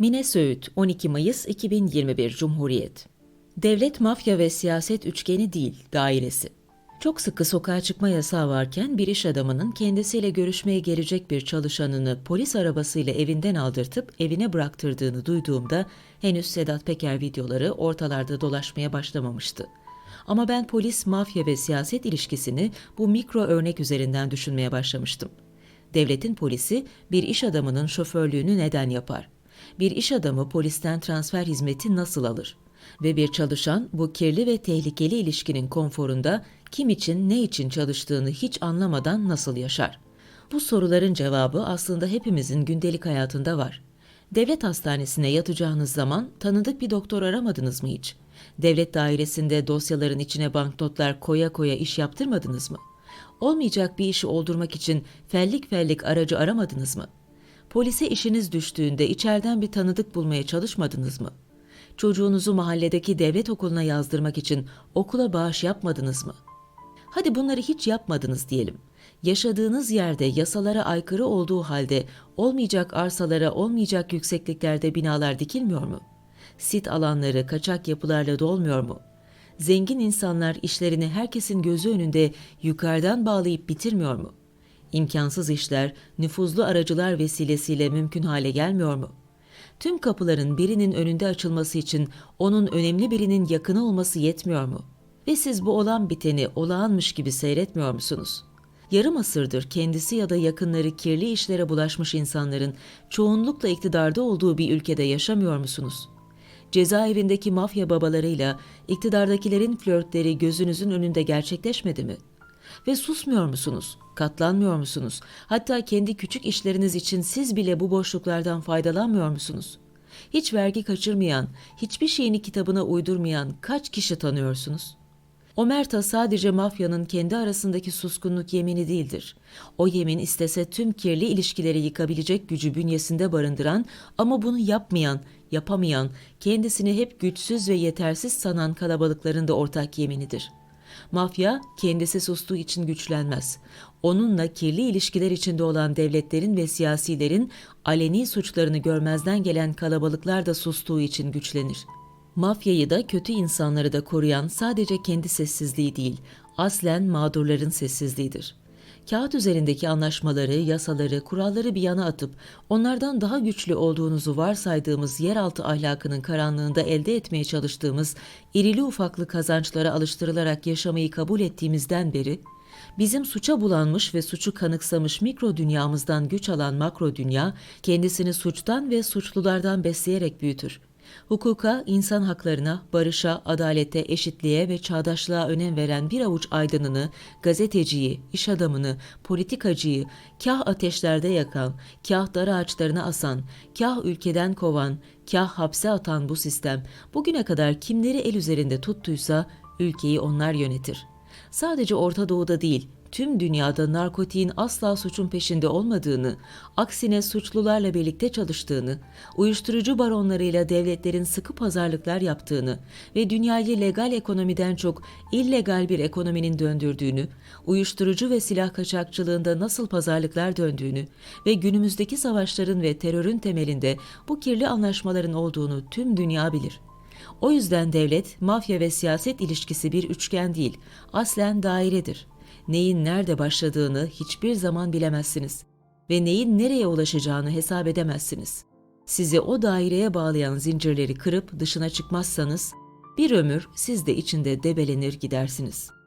Mine Söğüt, 12 Mayıs 2021 Cumhuriyet. Devlet, mafya ve siyaset üçgeni değil, dairesi. Çok sıkı sokağa çıkma yasağı varken bir iş adamının kendisiyle görüşmeye gelecek bir çalışanını polis arabasıyla evinden aldırtıp evine bıraktırdığını duyduğumda henüz Sedat Peker videoları ortalarda dolaşmaya başlamamıştı. Ama ben polis, mafya ve siyaset ilişkisini bu mikro örnek üzerinden düşünmeye başlamıştım. Devletin polisi bir iş adamının şoförlüğünü neden yapar? Bir iş adamı polisten transfer hizmeti nasıl alır? Ve bir çalışan bu kirli ve tehlikeli ilişkinin konforunda kim için ne için çalıştığını hiç anlamadan nasıl yaşar? Bu soruların cevabı aslında hepimizin gündelik hayatında var. Devlet hastanesine yatacağınız zaman tanıdık bir doktor aramadınız mı hiç? Devlet dairesinde dosyaların içine banknotlar koya koya iş yaptırmadınız mı? Olmayacak bir işi oldurmak için fellik fellik aracı aramadınız mı? Polise işiniz düştüğünde içeriden bir tanıdık bulmaya çalışmadınız mı? Çocuğunuzu mahalledeki devlet okuluna yazdırmak için okula bağış yapmadınız mı? Hadi bunları hiç yapmadınız diyelim. Yaşadığınız yerde yasalara aykırı olduğu halde olmayacak arsalara olmayacak yüksekliklerde binalar dikilmiyor mu? Sit alanları kaçak yapılarla dolmuyor mu? Zengin insanlar işlerini herkesin gözü önünde yukarıdan bağlayıp bitirmiyor mu? İmkansız işler nüfuzlu aracılar vesilesiyle mümkün hale gelmiyor mu? Tüm kapıların birinin önünde açılması için onun önemli birinin yakını olması yetmiyor mu? Ve siz bu olan biteni olağanmış gibi seyretmiyor musunuz? Yarım asırdır kendisi ya da yakınları kirli işlere bulaşmış insanların çoğunlukla iktidarda olduğu bir ülkede yaşamıyor musunuz? Cezaevindeki mafya babalarıyla iktidardakilerin flörtleri gözünüzün önünde gerçekleşmedi mi? Ve susmuyor musunuz? Katlanmıyor musunuz? Hatta kendi küçük işleriniz için siz bile bu boşluklardan faydalanmıyor musunuz? Hiç vergi kaçırmayan, hiçbir şeyini kitabına uydurmayan kaç kişi tanıyorsunuz? Omerta sadece mafyanın kendi arasındaki suskunluk yemini değildir. O yemin istese tüm kirli ilişkileri yıkabilecek gücü bünyesinde barındıran ama bunu yapmayan, yapamayan, kendisini hep güçsüz ve yetersiz sanan kalabalıkların da ortak yeminidir.'' Mafya kendisi sustuğu için güçlenmez. Onunla kirli ilişkiler içinde olan devletlerin ve siyasilerin aleni suçlarını görmezden gelen kalabalıklar da sustuğu için güçlenir. Mafyayı da kötü insanları da koruyan sadece kendi sessizliği değil, aslen mağdurların sessizliğidir kağıt üzerindeki anlaşmaları, yasaları, kuralları bir yana atıp onlardan daha güçlü olduğunuzu varsaydığımız yeraltı ahlakının karanlığında elde etmeye çalıştığımız irili ufaklı kazançlara alıştırılarak yaşamayı kabul ettiğimizden beri Bizim suça bulanmış ve suçu kanıksamış mikro dünyamızdan güç alan makro dünya kendisini suçtan ve suçlulardan besleyerek büyütür. Hukuka, insan haklarına, barışa, adalete, eşitliğe ve çağdaşlığa önem veren bir avuç aydınını, gazeteciyi, iş adamını, politikacıyı, kah ateşlerde yakan, kah dar ağaçlarına asan, kah ülkeden kovan, kah hapse atan bu sistem bugüne kadar kimleri el üzerinde tuttuysa ülkeyi onlar yönetir. Sadece Orta Doğu'da değil, tüm dünyada narkotiğin asla suçun peşinde olmadığını, aksine suçlularla birlikte çalıştığını, uyuşturucu baronlarıyla devletlerin sıkı pazarlıklar yaptığını ve dünyayı legal ekonomiden çok illegal bir ekonominin döndürdüğünü, uyuşturucu ve silah kaçakçılığında nasıl pazarlıklar döndüğünü ve günümüzdeki savaşların ve terörün temelinde bu kirli anlaşmaların olduğunu tüm dünya bilir. O yüzden devlet, mafya ve siyaset ilişkisi bir üçgen değil, aslen dairedir neyin nerede başladığını hiçbir zaman bilemezsiniz ve neyin nereye ulaşacağını hesap edemezsiniz. Sizi o daireye bağlayan zincirleri kırıp dışına çıkmazsanız bir ömür siz de içinde debelenir gidersiniz.''